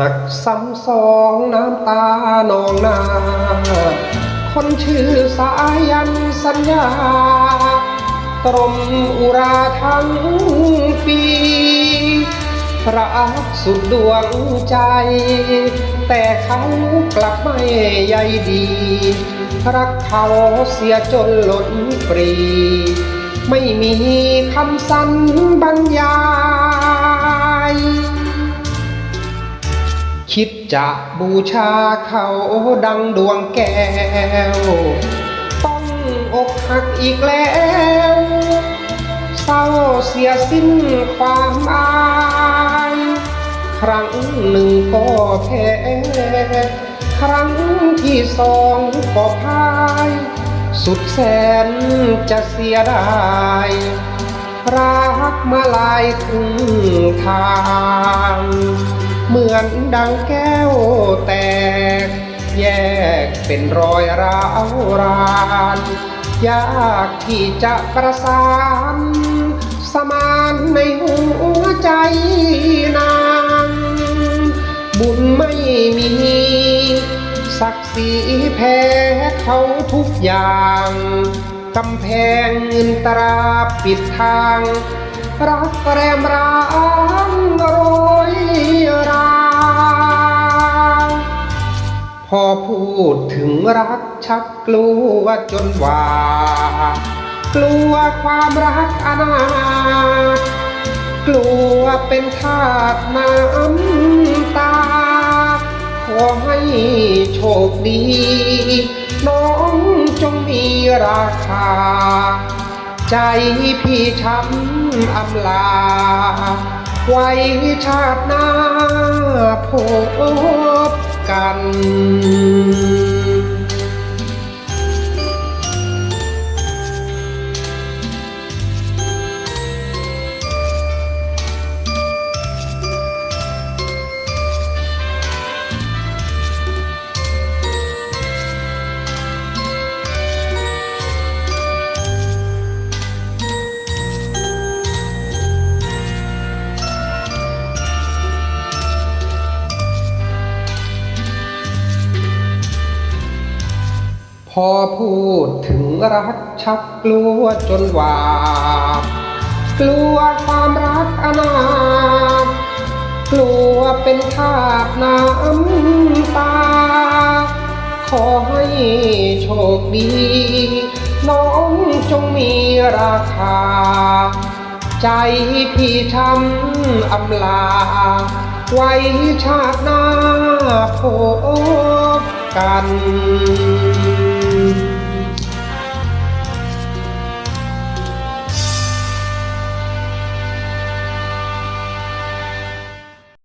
หักซ้ำสองน้ำตานองนาคนชื่อสายันสัญญา ตรมอุราทั้งปีรักสุดดวงใจ แต่เขากลับไม่ใยดี รักเขาเสียจนหล่นปรี ไม่มีคำสัญบรรยาย คิดจะบูชาเขาดังดวงแก้ว ต้องอกหักอีกแล้ว เศร้าเสียสิ้นความอาย ครั้งหนึ่งก็แพ้ ครั้งที่สองก็พ่าย สุดแสนจะเสียดายรักมาลายถึงทาง เหมือนดังแก้วแตก แยกเป็นรอยร้าวรานยากที่จะประสาน สมานในหัวใจนาง บุญไม่มี ศักดิ์ศรีแพ้เขาทุกอย่างกำแพงเงินตราปิดทาง รักแรมร้างโร รา พอพูดถึงรักชักกลัวจนหว่ากลัวความรักอนาถกลัวเป็นทาสน้ำตา ขอให้โชคดี น้องจงมีราคา ใจพี่ช้ำอำลา ไว้ชาติหน้า พบกัน พอพูดถึงรักชักกลัวจนหว่ากลัวความรักอนาถกลัวเป็นทาสน้ำตา ขอให้โชคดี น้องจงมีราคา ใจพี่ช้ำอำลา ไว้ชาติหน้าพบกัน